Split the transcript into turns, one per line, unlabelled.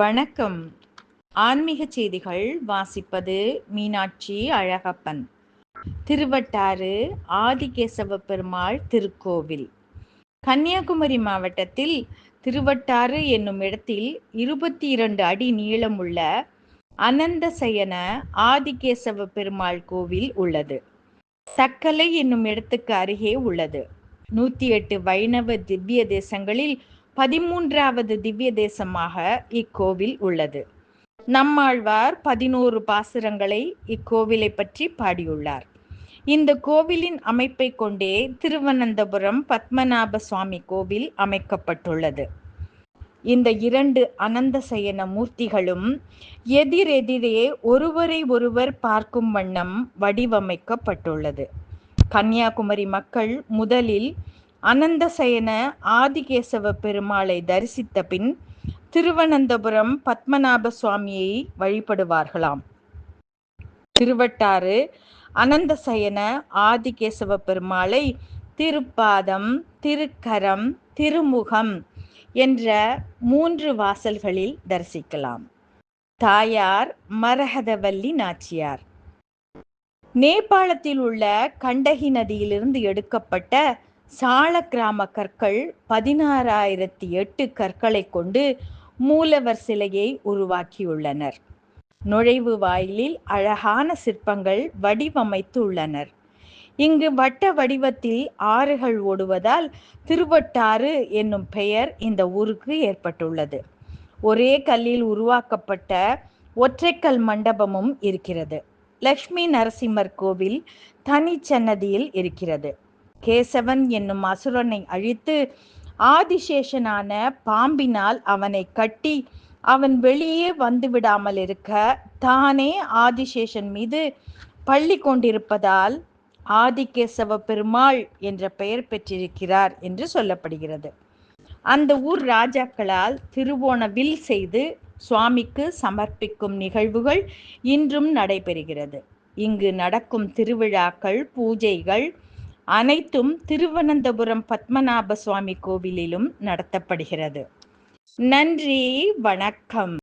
வணக்கம். ஆன்மீக செய்திகள் வாசிப்பது மீனாட்சி அழகப்பன். திருவட்டாறு ஆதிகேசவ பெருமாள் திருக்கோவில். கன்னியாகுமரி மாவட்டத்தில் திருவட்டாறு என்னும் இடத்தில் இருபத்தி இரண்டு அடி நீளமுள்ள அனந்தசயன ஆதிகேசவ பெருமாள் கோவில் உள்ளது. தக்கலை என்னும் இடத்துக்கு அருகே உள்ளது. நூத்தி எட்டு வைணவ திவ்ய தேசங்களில் பதிமூன்றாவது திவ்ய தேசமாக இக்கோவில் உள்ளது. நம்மாழ்வார் பதினோரு பாசுரங்களை இக்கோவிலை பற்றி பாடியுள்ளார். இந்த கோவிலின் அமைப்பை கொண்டே திருவனந்தபுரம் பத்மநாப சுவாமி கோவில் அமைக்கப்பட்டுள்ளது. இந்த இரண்டு அனந்தசயன மூர்த்திகளும் எதிரெதிரே ஒருவரை ஒருவர் பார்க்கும் வண்ணம் வடிவமைக்கப்பட்டுள்ளது. கன்னியாகுமரி மக்கள் முதலில் அனந்தசயன ஆதிகேசவ பெருமாளை தரிசித்த பின் திருவனந்தபுரம் பத்மநாப சுவாமியை வழிபடுவார்களாம். திருவட்டாறு அனந்தசயன ஆதிகேசவ பெருமாளை திருப்பாதம் திருக்கரம் திருமுகம் என்ற மூன்று வாசல்களில் தரிசிக்கலாம். தாயார் மரகதவல்லி நாச்சியார். நேபாளத்தில் உள்ள கண்டகி நதியிலிருந்து எடுக்கப்பட்ட சால கிராம கற்கள் பதினாறாயிரத்தி எட்டு கற்களை கொண்டு மூலவர் சிலையை உருவாக்கியுள்ளனர். நுழைவு வாயிலில் அழகான சிற்பங்கள் வடிவமைத்து உள்ளனர் இங்கு வட்ட வடிவத்தில் ஆறுகள் ஓடுவதால் திருவட்டாறு என்னும் பெயர் இந்த ஊருக்கு ஏற்பட்டுள்ளது. ஒரே கல்லில் உருவாக்கப்பட்ட ஒற்றைக்கல் மண்டபமும் இருக்கிறது. லக்ஷ்மி நரசிம்மர் கோவில் தனி சன்னதியில் இருக்கிறது. கேசவன் என்னும் அசுரனை அழித்து ஆதிசேஷனான பாம்பினால் அவனை கட்டி அவன் வெளியே வந்து விடாமல் இருக்க தானே ஆதிசேஷன் மீது பள்ளி கொண்டிருப்பதால் ஆதிகேசவ பெருமாள் என்ற பெயர் பெற்றிருக்கிறார் என்று சொல்லப்படுகிறது. அந்த ஊர் ராஜாக்களால் திருவோண வில் செய்து சுவாமிக்கு சமர்ப்பிக்கும் நிகழ்வுகள் இன்றும் நடைபெறுகிறது. இங்கு நடக்கும் திருவிழாக்கள் பூஜைகள் அனைத்தும் திருவனந்தபுரம் பத்மநாப சுவாமி கோவிலிலும் நடத்தப்படுகிறது. நன்றி வணக்கம்.